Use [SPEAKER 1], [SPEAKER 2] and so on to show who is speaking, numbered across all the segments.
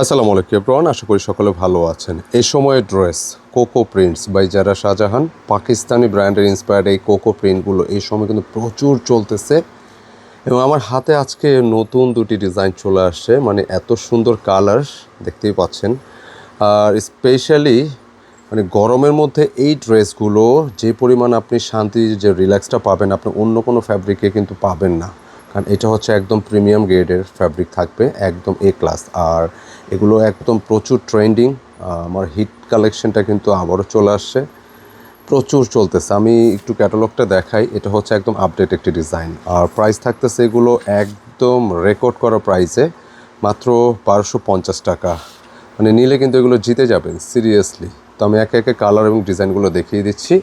[SPEAKER 1] আসসালামু আলাইকুম এব্রান আশা করি সকলে ভালো আছেন। এই সময়ের ড্রেস, কোকো প্রিন্টস বাই যারা শাহজাহান, পাকিস্তানি ব্র্যান্ডের ইন্সপায়ার্ড এই কোকো প্রিন্টগুলো এই সময় কিন্তু প্রচুর চলতেছে। এবং আমার হাতে আজকে নতুন দুটি ডিজাইন চলে আসছে মানে এত সুন্দর কালার, দেখতেই পাচ্ছেন। আর স্পেশালি মানে গরমের মধ্যে এই ড্রেসগুলো যে পরিমাণ আপনি শান্তি, যে রিল্যাক্সটা পাবেন, আপনি অন্য কোনো ফ্যাব্রিকে কিন্তু পাবেন না। কারণ এটা হচ্ছে একদম প্রিমিয়াম গ্রেডের ফ্যাব্রিক থাকবে, একদম এ ক্লাস আর এগুলো একদম প্রচুর ট্রেন্ডিং আমার হিট কালেকশনটা কিন্তু আবারও চলে আসছে। প্রচুর চলতেছে। আমি একটু ক্যাটালগটা দেখাই। এটা হচ্ছে একদম আপডেট একটি ডিজাইন আর প্রাইস থাকতেছে এগুলো একদম রেকর্ড করা প্রাইসে মাত্র বারোশো পঞ্চাশ টাকা। মানে নিলে কিন্তু এগুলো জিতে যাবেন সিরিয়াসলি তো আমি একে একে কালার এবং ডিজাইনগুলো দেখিয়ে দিচ্ছি।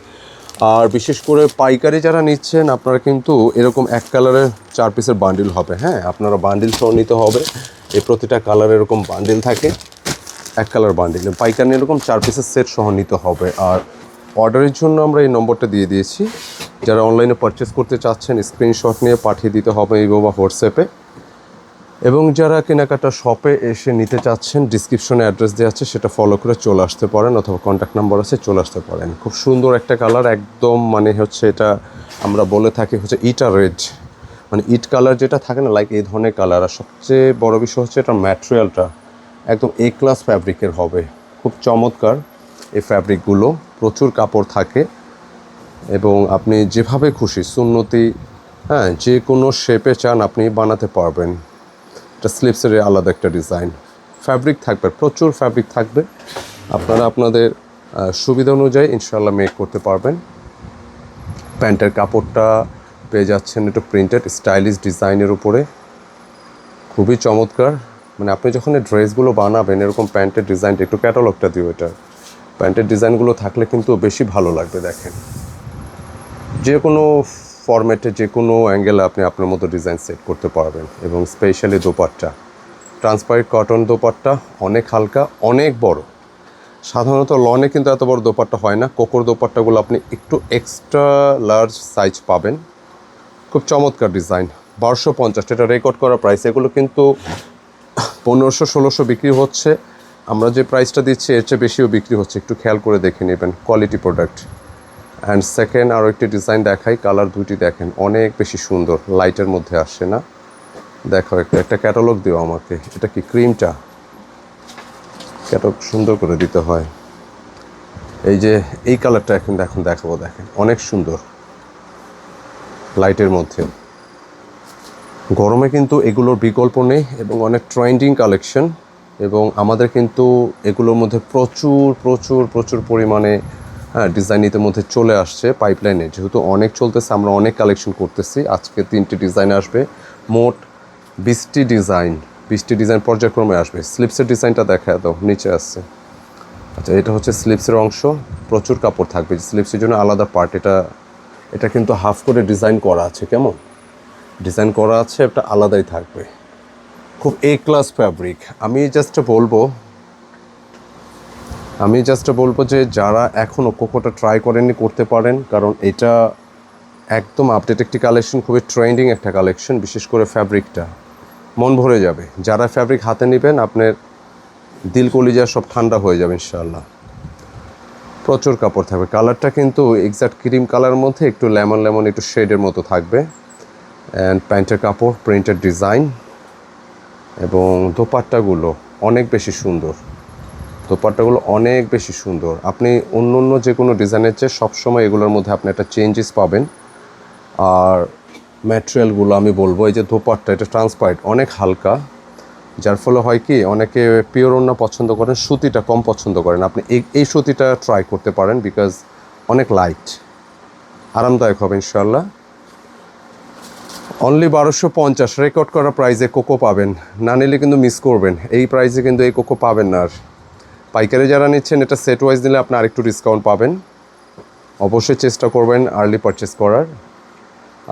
[SPEAKER 1] আর বিশেষ করে পাইকারি যারা নিচ্ছেন, আপনারা কিন্তু এরকম এক কালারের চার পিসের বান্ডিল হবে। হ্যাঁ আপনারা বান্ডিল সহ নিতে হবে। এই প্রতিটা কালার এরকম বান্ডিল থাকে, এক কালার বান্ডিল পাইকারি এরকম চার পিসের সেট সহ নিতে হবে। আর অর্ডারের জন্য আমরা এই নম্বরটা দিয়ে দিয়েছি। যারা অনলাইনে পারচেস করতে চাচ্ছেন স্ক্রিনশট নিয়ে পাঠিয়ে দিতে হবে এই বা হোয়াটসঅ্যাপে এবং যারা কেনাকাটা শপে এসে নিতে চাচ্ছেন ডিসক্রিপশনে অ্যাড্রেস দেওয়া আছে, সেটা ফলো করে চলে আসতে পারেন অথবা কন্ট্যাক্ট নাম্বার আছে, চলে আসতে পারেন। খুব সুন্দর একটা কালার একদম মানে হচ্ছে এটা আমরা বলে থাকি হচ্ছে ইটা রেড মানে ইট কালার যেটা থাকে না লাইক এই ধরনের কালার আর সবচেয়ে বড় বিষয় হচ্ছে এটা ম্যাটেরিয়ালটা একদম এ ক্লাস ফ্যাব্রিকের হবে। খুব চমৎকার এই ফ্যাব্রিকগুলো প্রচুর কাপড় থাকে এবং আপনি যেভাবে খুশি, সুন্নতি হ্যাঁ যে কোনো শেপে চান আপনি বানাতে পারবেন। এটা স্লিপসের আলাদা একটা ডিজাইন ফ্যাব্রিক থাকবে, প্রচুর ফ্যাব্রিক থাকবে। আপনারা আপনাদের সুবিধা অনুযায়ী ইনশাল্লাহ মেক করতে পারবেন। প্যান্টের কাপড়টা পেয়ে যাচ্ছেন একটু প্রিন্টেড স্টাইলিশ ডিজাইনের উপরে। খুবই চমৎকার। মানে আপনি যখন এই ড্রেসগুলো বানাবেন, এরকম প্যান্টের ডিজাইনটা একটু ক্যাটালগটা দিও এটা। প্যান্টের ডিজাইনগুলো থাকলে কিন্তু বেশি ভালো লাগবে, দেখেন। যে কোনো ফরম্যাটে যে কোনো অ্যাঙ্গেলে আপনি আপনার মতো ডিজাইন সেট করতে পারবেন এবং specially dupatta. Transparent cotton dupatta অনেক হালকা, অনেক বড়। সাধারণত লনে কিন্তু এত বড় দোপাট্টা হয় না। কোকোর দোপাট্টাগুলো আপনি একটু এক্সট্রা লার্জ সাইজ পাবেন। খুব চমৎকার ডিজাইন বারোশো পঞ্চাশ, এটা রেকর্ড করা প্রাইস এগুলো কিন্তু পনেরোশো, ষোলোশো বিক্রি হচ্ছে। আমরা যে প্রাইসটা দিচ্ছি, এর চেয়ে বেশিও বিক্রি হচ্ছে। একটু খেয়াল করে দেখে নেবেন। কোয়ালিটি প্রোডাক্ট অ্যান্ড সেকেন্ড আরও একটি ডিজাইন দেখাই। কালার দুটি দেখেন, অনেক বেশি সুন্দর। লাইটের মধ্যে আসে না। দেখো একটা একটা ক্যাটালগ দিও আমাকে। এটা কি ক্রিমটা ক্যাটালগ সুন্দর করে দিতে হয়। এই যে, এই কালারটা এখন দেখুন, দেখাবো, দেখেন। অনেক সুন্দর। লাইটের মধ্যে। গরমে কিন্তু এগুলোর বিকল্প নেই এবং অনেক ট্রেন্ডিং কালেকশন এবং আমাদের কিন্তু এগুলোর মধ্যে প্রচুর প্রচুর প্রচুর পরিমাণে হ্যাঁ ডিজাইন মধ্যে চলে আসছে পাইপলাইনে যেহেতু অনেক চলতেছে, আমরা অনেক কালেকশন করতেছি। আজকে তিনটি ডিজাইন আসবে। মোট বিশটি ডিজাইন বিশটি ডিজাইন পর্যায়ক্রমে আসবে। স্লিপসের ডিজাইনটা দেখা দাও, নিচে আসছে আচ্ছা এটা হচ্ছে স্লিপসের অংশ। প্রচুর কাপড় থাকবে। স্লিপসের জন্য আলাদা পার্ট এটা এটা কিন্তু হাফ করে ডিজাইন করা আছে, কেমন? ডিজাইন করা আছে একটা আলাদাই থাকবে। খুব এ ক্লাস ফ্যাব্রিক আমি জাস্ট বলব আমি জাস্ট বলব যে যারা এখনও কোকোটা ট্রাই করেননি করতে পারেন, কারণ এটা একদম আপডেট একটি কালেকশন খুবই ট্রেন্ডিং একটা কালেকশন বিশেষ করে ফ্যাব্রিকটা মন ভরে যাবে। যারা ফ্যাব্রিক হাতে নেবেন, আপনার দিল কলিজা সব ঠান্ডা হয়ে যাবে, ইনশাআল্লাহ। প্রচুর কাপড় থাকবে। কালারটা কিন্তু এক্সাক্ট ক্রিম কালার মধ্যে একটু লেমন লেমন একটু শেডের মতো থাকবে। অ্যান্ড প্যান্টের কাপড় প্রিন্টের ডিজাইন এবং দোপাট্টাগুলো অনেক বেশি সুন্দর। দোপাট্টাগুলো অনেক বেশি সুন্দর। আপনি অন্য অন্য যে কোনো ডিজাইনের চেয়ে সবসময় এগুলোর মধ্যে আপনি একটা চেঞ্জেস পাবেন। আর ম্যাটেরিয়ালগুলো আমি বলব, এই যে দোপাট্টা, এটা ট্রান্সপারেন্ট অনেক হালকা। যার ফলে হয় কি, অনেকে পিওর অন্য পছন্দ করেন, সুতিটা কম পছন্দ করেন। আপনি এই এই সুতিটা ট্রাই করতে পারেন বিকজ অনেক লাইট আরামদায়ক হবে ইনশাল্লাহ অনলি বারোশো পঞ্চাশ রেকর্ড করা প্রাইজে কোকো পাবেন। না নিলে কিন্তু মিস করবেন। এই প্রাইজে কিন্তু এই কোকো পাবেন না আর। পাইকারি যারা নিচ্ছেন, এটা সেট ওয়াইজ নিলে আপনি আরেকটু ডিসকাউন্ট পাবেন। অবশ্যই চেষ্টা করবেন আর্লি পারচেস করার।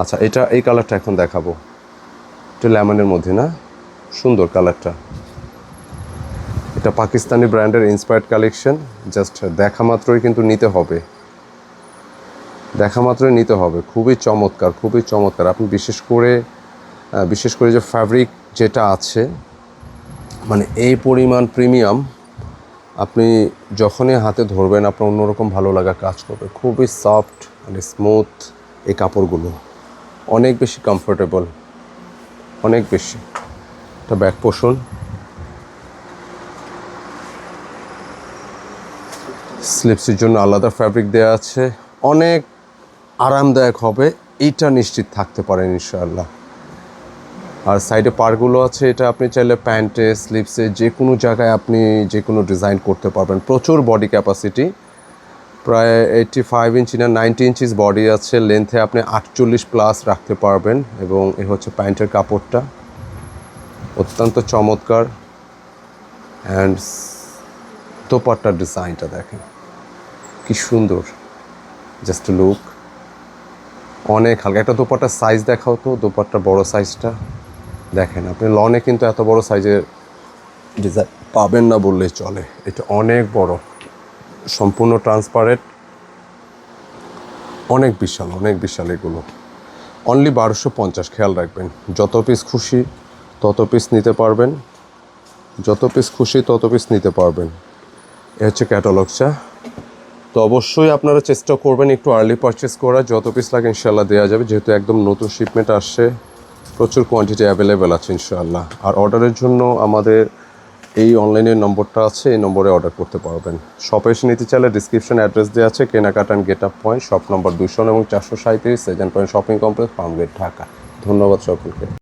[SPEAKER 1] আচ্ছা এটা এই কালারটা এখন দেখাবো। একটু লেমনের মধ্যে না? সুন্দর কালারটা এটা পাকিস্তানি ব্র্যান্ডের ইন্সপায়ার্ড কালেকশন জাস্ট দেখা মাত্রই কিন্তু নিতে হবে। দেখা মাত্রই নিতে হবে। খুবই চমৎকার খুবই চমৎকার। আপনি বিশেষ করে বিশেষ করে যে ফ্যাব্রিক যেটা আছে মানে এই পরিমাণ প্রিমিয়াম আপনি যখনই হাতে ধরবেন আপনার অন্যরকম ভালো লাগা কাজ করবে। খুবই সফট মানে স্মুথ এই কাপড়গুলো। অনেক বেশি কমফোর্টেবল অনেক বেশি। একটা ব্যাক পোষণ। স্লিপসের জন্য আলাদা ফ্যাব্রিক দেওয়া আছে। অনেক আরামদায়ক হবে। এইটা নিশ্চিত থাকতে পারেন ইনশাআল্লাহ। আর সাইডে পারগুলো আছে, এটা আপনি চাইলে প্যান্টে স্লিপসে যে কোনো জায়গায় আপনি যে কোনো ডিজাইন করতে পারবেন। প্রচুর বডি ক্যাপাসিটি প্রায় এইটটি ফাইভ ইঞ্চি না নাইনটি ইঞ্চিস বডি আছে। লেন্থে আপনি আটচল্লিশ প্লাস রাখতে পারবেন এবং এ হচ্ছে প্যান্টের কাপড়টা। অত্যন্ত চমৎকার। অ্যান্ড দোপাট্টার ডিজাইনটা দেখেন। কি সুন্দর। জাস্ট লুক অনেক হালকা। একটা দোপাট্টার সাইজ দেখাও তো, দোপাট্টার বড় সাইজটা দেখেন, আপনি লনে কিন্তু এত বড় সাইজের ডিজাইন পাবেন না বললেই চলে। এটা অনেক বড়, সম্পূর্ণ ট্রান্সপারেন্ট অনেক বিশাল অনেক বিশাল এগুলো। অনলি বারোশো পঞ্চাশ, খেয়াল রাখবেন। যত পিস খুশি, তত পিস নিতে পারবেন। যত পিস খুশি, তত পিস নিতে পারবেন। এ হচ্ছে ক্যাটালগটা তো অবশ্যই আপনারা চেষ্টা করবেন একটু আর্লি পারচেস করার। যত পিস লাগে ইনশাল্লাহ দেওয়া যাবে। যেহেতু একদম নতুন শিপমেন্ট আসছে প্রচুর কোয়ান্টিটি অ্যাভেলেবেল আছে, ইনশাআল্লাহ। আর অর্ডারের জন্য আমাদের এই অনলাইনের নম্বরটা আছে, এই নম্বরে অর্ডার করতে পারবেন। শপে এসে নিতে চাইলে ডিসক্রিপশন অ্যাড্রেস দেওয়া আছে, কেনাকাটা and get up point shop number দুশো এবং চারশো সাঁত্রিশ second point shopping complex Farmgate Dhaka ধন্যবাদ সকলকে।